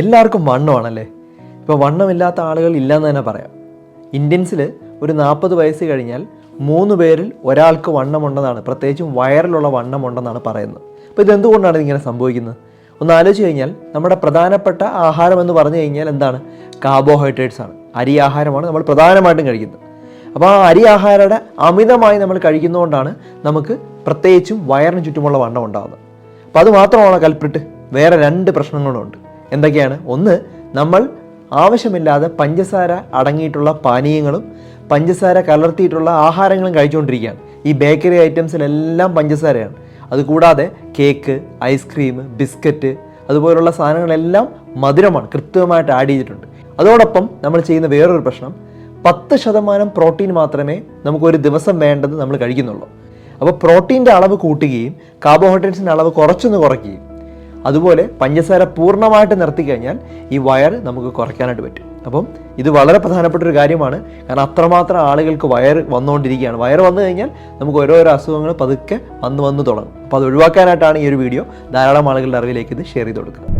എല്ലാവർക്കും വണ്ണമാണല്ലേ? ഇപ്പോൾ വണ്ണമില്ലാത്ത ആളുകൾ ഇല്ലയെന്ന് തന്നെ പറയാം. ഇന്ത്യൻസിൽ ഒരു നാൽപ്പത് വയസ്സ് കഴിഞ്ഞാൽ മൂന്ന് പേരിൽ ഒരാൾക്ക് വണ്ണമുണ്ടെന്നാണ് പ്രത്യേകിച്ചും വയറിലുള്ള വണ്ണമുണ്ടെന്നാണ് പറയുന്നത്. അപ്പോൾ ഇതെന്തുകൊണ്ടാണ് ഇങ്ങനെ സംഭവിക്കുന്നത്? ഒന്ന് ആലോചിച്ച് കഴിഞ്ഞാൽ നമ്മുടെ പ്രധാനപ്പെട്ട ആഹാരം എന്ന് പറഞ്ഞു കഴിഞ്ഞാൽ എന്താണ്? കാർബോഹൈഡ്രേറ്റ്സ് ആണ്. അരി ആഹാരമാണ് നമ്മൾ പ്രധാനമായിട്ടും കഴിക്കുന്നത്. അപ്പോൾ ആ അരി ആഹാരയുടെ അമിതമായി നമ്മൾ കഴിക്കുന്നതുകൊണ്ടാണ് നമുക്ക് പ്രത്യേകിച്ചും വയറിന് ചുറ്റുമുള്ള വണ്ണം ഉണ്ടാകുന്നത് അപ്പോൾ അത് മാത്രമാണോ കൽപ്പിട്ട് വേറെ രണ്ട് പ്രശ്നങ്ങളുണ്ട്. എന്തൊക്കെയാണ്? ഒന്ന് നമ്മൾ ആവശ്യമില്ലാതെ പഞ്ചസാര അടങ്ങിയിട്ടുള്ള പാനീയങ്ങളും പഞ്ചസാര കലർത്തിയിട്ടുള്ള ആഹാരങ്ങളും കഴിച്ചുകൊണ്ടിരിക്കുകയാണ്. ഈ ബേക്കറി ഐറ്റംസിലെല്ലാം പഞ്ചസാരയാണ്. അതുകൂടാതെ കേക്ക് ഐസ്ക്രീം ബിസ്ക്കറ്റ് അതുപോലുള്ള സാധനങ്ങളെല്ലാം മധുരമാണ് കൃത്യമായിട്ട് ആഡ് ചെയ്തിട്ടുണ്ട്. അതോടൊപ്പം നമ്മൾ ചെയ്യുന്ന വേറൊരു പ്രശ്നം പത്ത് ശതമാനം പ്രോട്ടീൻ മാത്രമേ നമുക്കൊരു ദിവസം വേണ്ടത് നമ്മൾ കഴിക്കുന്നുള്ളൂ. അപ്പോൾ പ്രോട്ടീന്റെ അളവ് കൂട്ടുകയും കാർബോഹൈഡ്രേറ്റ്സിന്റെ അളവ് കുറച്ചൊന്ന് കുറയ്ക്കുകയും അതുപോലെ പഞ്ചസാര പൂർണമായിട്ട് നിർത്തി കഴിഞ്ഞാൽ ഈ വയർ നമുക്ക് കുറയ്ക്കാനായിട്ട് പറ്റും. അപ്പം ഇത് വളരെ പ്രധാനപ്പെട്ട ഒരു കാര്യമാണ്. കാരണം അത്രമാത്രം ആളുകൾക്ക് വയർ വന്നുകൊണ്ടിരിക്കുകയാണ്. വയർ വന്നു കഴിഞ്ഞാൽ നമുക്ക് ഓരോരോ അസുഖങ്ങൾ പതുക്കെ വന്ന് വന്ന് തുടങ്ങും. അപ്പോൾ അത് ഒഴിവാക്കാനായിട്ടാണ് ഈ ഒരു വീഡിയോ. ധാരാളം ആളുകളുടെ അറിവിലേക്ക് ഇത് ഷെയർ ചെയ്ത് കൊടുക്കുന്നത്.